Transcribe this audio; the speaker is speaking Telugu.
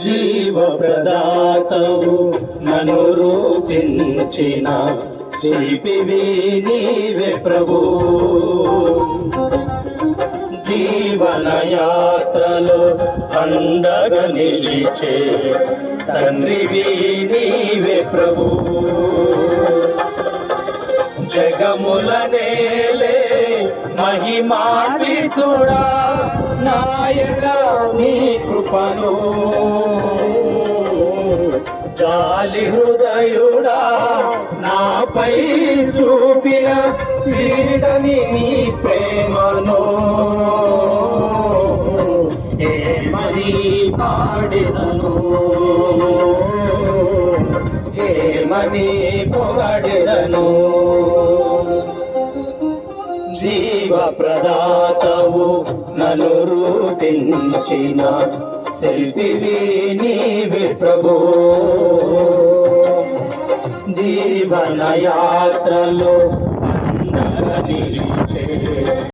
జీవ ప్రదాతవు నన్ను రూపించిన శిల్పివి నీవే ప్రభు. జీవన యాత్రలో అండగా నిలిచే తండ్రివి నీవే ప్రభు. జగముల నేలే మహిమాన్వితుడా నాయక నీ కృపను. జాలి హృదయుడా నాపై చూపిన పీడని నీ ప్రేమను. ఏమని పాడినను ఏమని పొగడెదను. జీవ ప్రదాతవు నను రూపించిన శిల్పివి నీవి ప్రభు. జీవన యాత్రలో నిలిచే